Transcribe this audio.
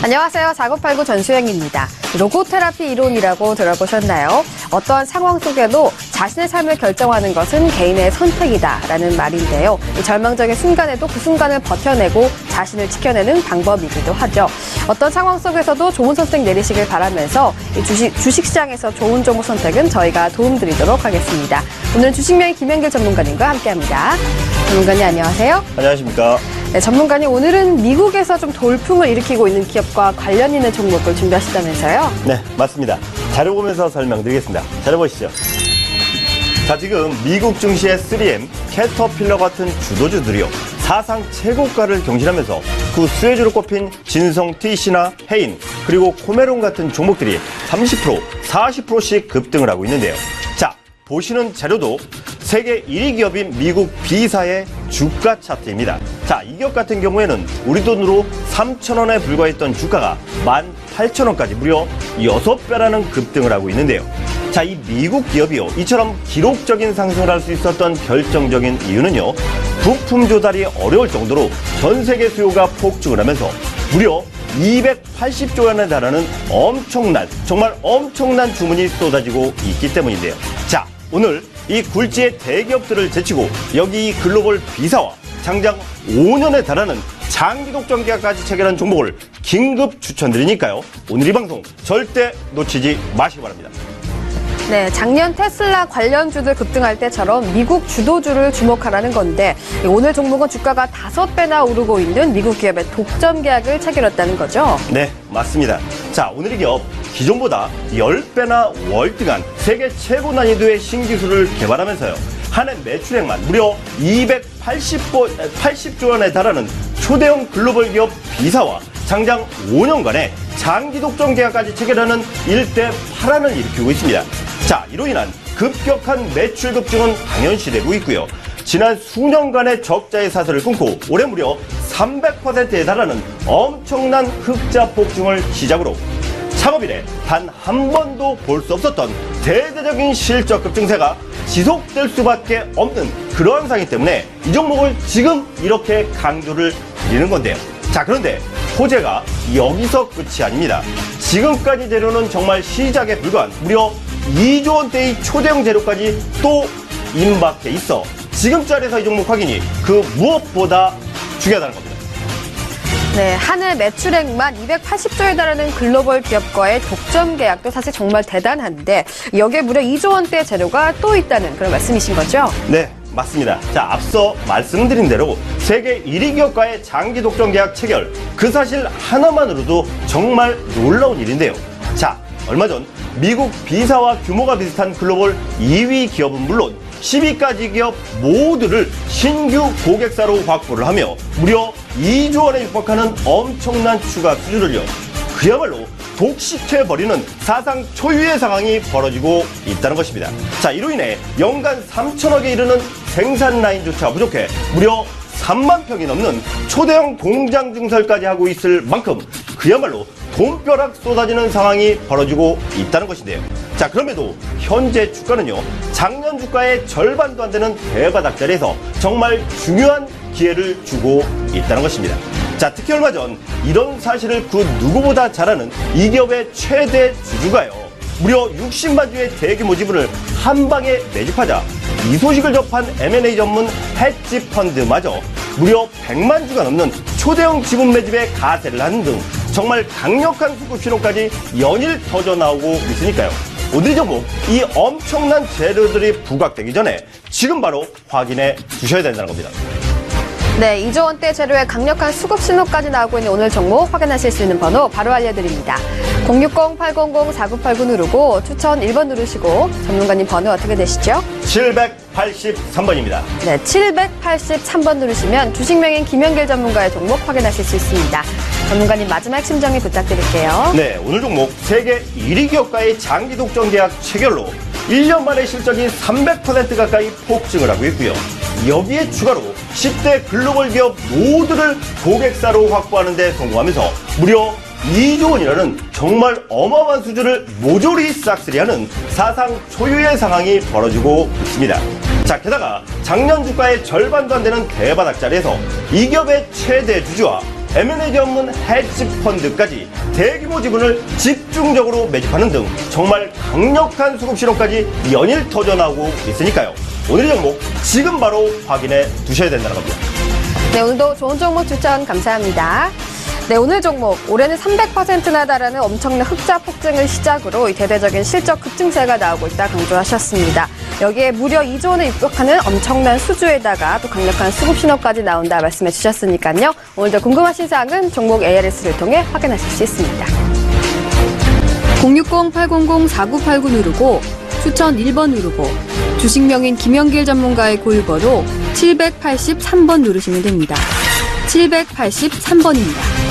안녕하세요. 4989 전수영입니다. 로고테라피 이론이라고 들어보셨나요? 어떠한 상황 속에도 자신의 삶을 결정하는 것은 개인의 선택이다라는 말인데요. 이 절망적인 순간에도 그 순간을 버텨내고 자신을 지켜내는 방법이기도 하죠. 어떤 상황 속에서도 좋은 선택 내리시길 바라면서 이 주식, 주식시장에서 좋은 종목 선택은 저희가 도움드리도록 하겠습니다. 오늘 주식명의 김현길 전문가님과 함께합니다. 전문가님 안녕하세요. 안녕하십니까. 네, 전문가님 오늘은 미국에서 좀 돌풍을 일으키고 있는 기업과 관련 있는 종목을 준비하시다면서요? 네, 맞습니다. 자료 보면서 설명드리겠습니다. 자료 보시죠. 자, 지금 미국 증시의 3M, 캐터필러 같은 주도주들이요. 사상 최고가를 경신하면서 그 수혜주로 꼽힌 진성 TC나 해인, 그리고 코메론 같은 종목들이 30%, 40%씩 급등을 하고 있는데요. 자, 보시는 자료도 세계 1위 기업인 미국 B사의 주가 차트입니다. 자, 이 기업 같은 경우에는 우리 돈으로 3,000원에 불과했던 주가가 18,000원까지 무려 6배라는 급등을 하고 있는데요. 자, 이 미국 기업이요. 이처럼 기록적인 상승을 할 수 있었던 결정적인 이유는요. 부품 조달이 어려울 정도로 전 세계 수요가 폭증을 하면서 무려 280조 원에 달하는 엄청난, 정말 엄청난 주문이 쏟아지고 있기 때문인데요. 자, 오늘 이 굴지의 대기업들을 제치고 여기 이 글로벌 비사와 장장 5년에 달하는 장기 독점 계약까지 체결한 종목을 긴급 추천드리니까요. 오늘 이 방송 절대 놓치지 마시기 바랍니다. 네, 작년 테슬라 관련주들 급등할 때처럼 미국 주도주를 주목하라는 건데 오늘 종목은 주가가 다섯 배나 오르고 있는 미국 기업의 독점 계약을 체결했다는 거죠. 네, 맞습니다. 자, 오늘 이 기업 기존보다 10배나 월등한 세계 최고 난이도의 신기술을 개발하면서요. 한해 매출액만 무려 280조 80조 원에 달하는 초대형 글로벌 기업 비사와 장장 5년간의 장기 독점 계약까지 체결하는 일대 파란을 일으키고 있습니다. 자, 이로 인한 급격한 매출 급증은 당연시되고 있고요. 지난 수년간의 적자의 사슬을 끊고 올해 무려 300%에 달하는 엄청난 흑자 폭증을 시작으로 창업 이래 단 한 번도 볼 수 없었던 대대적인 실적 급증세가 지속될 수밖에 없는 그러한 상황이기 때문에 이 종목을 지금 이렇게 강조를 드리는 건데요. 자, 그런데 호재가 여기서 끝이 아닙니다. 지금까지 재료는 정말 시작에 불과한 무려 2조 원대의 초대형 재료까지 또 임박해 있어 지금 자리에서 이 종목 확인이 그 무엇보다 중요하다는 겁니다. 네, 한해 매출액만 280조에 달하는 글로벌 기업과의 독점 계약도 사실 정말 대단한데 여기에 무려 2조 원대 재료가 또 있다는 그런 말씀이신 거죠? 네, 맞습니다. 자, 앞서 말씀드린 대로 세계 1위 기업과의 장기 독점 계약 체결 그 사실 하나만으로도 정말 놀라운 일인데요. 자, 얼마 전 미국 비사와 규모가 비슷한 글로벌 2위 기업은 물론 10위까지 기업 모두를 신규 고객사로 확보를 하며 무려 2조 원에 육박하는 엄청난 추가 수주를요. 그야말로 독식해버리는 사상 초유의 상황이 벌어지고 있다는 것입니다. 자, 이로 인해 연간 3천억에 이르는 생산 라인조차 부족해 무려 3만 평이 넘는 초대형 공장 증설까지 하고 있을 만큼 그야말로 돈벼락 쏟아지는 상황이 벌어지고 있다는 것인데요. 자, 그럼에도 현재 주가는요, 작년 주가의 절반도 안 되는 대바닥 자리에서 정말 중요한 기회를 주고 있다는 것입니다. 자, 특히 얼마 전 이런 사실을 그 누구보다 잘 아는 이 기업의 최대 주주가요. 무려 60만 주의 대규모 지분을 한 방에 매집하자 이 소식을 접한 M&A 전문 헤지 펀드마저 무려 100만 주가 넘는 초대형 지분 매집에 가세를 하는 등 정말 강력한 수급 신호까지 연일 터져 나오고 있으니까요. 오늘 이 종목 이 엄청난 재료들이 부각되기 전에 지금 바로 확인해 주셔야 된다는 겁니다. 네, 2조 원대 재료의 강력한 수급 신호까지 나오고 있는 오늘 종목 확인하실 수 있는 번호 바로 알려드립니다. 060-800-4989 누르고 추천 1번 누르시고 전문가님 번호 어떻게 되시죠? 783번입니다. 네, 783번 누르시면 주식명인 김현길 전문가의 종목 확인하실 수 있습니다. 전문가님 마지막 핵심 정리 부탁드릴게요. 네, 오늘 종목 세계 1위 기업과의 장기 독점 계약 체결로 1년 만에 실적이 300% 가까이 폭증을 하고 있고요. 여기에 추가로 10대 글로벌 기업 모두를 고객사로 확보하는 데 성공하면서 무려 2조 원이라는 정말 어마어마한 수준을 모조리 싹쓸이하는 사상 초유의 상황이 벌어지고 있습니다. 자, 게다가 작년 주가의 절반도 안 되는 대바닥 자리에서 이 기업의 최대 주주와 M&A 전문 헤지 펀드까지 대규모 지분을 집중적으로 매집하는 등 정말 강력한 수급 실험까지 연일 터져나오고 있으니까요. 오늘의 종목 지금 바로 확인해 두셔야 된다는 겁니다. 네, 오늘도 좋은 종목 추천 감사합니다. 네, 오늘 종목 올해는 300%나 달하는 엄청난 흑자 폭증을 시작으로 이 대대적인 실적 급증세가 나오고 있다 강조하셨습니다. 여기에 무려 2조 원을 입력하는 엄청난 수주에다가 또 강력한 수급 신호까지 나온다 말씀해 주셨으니까요. 오늘도 궁금하신 사항은 종목 ARS를 통해 확인하실 수 있습니다. 060-800-4989 누르고 추천 1번 누르고 주식명인 김영길 전문가의 고유번호 783번 누르시면 됩니다. 783번입니다.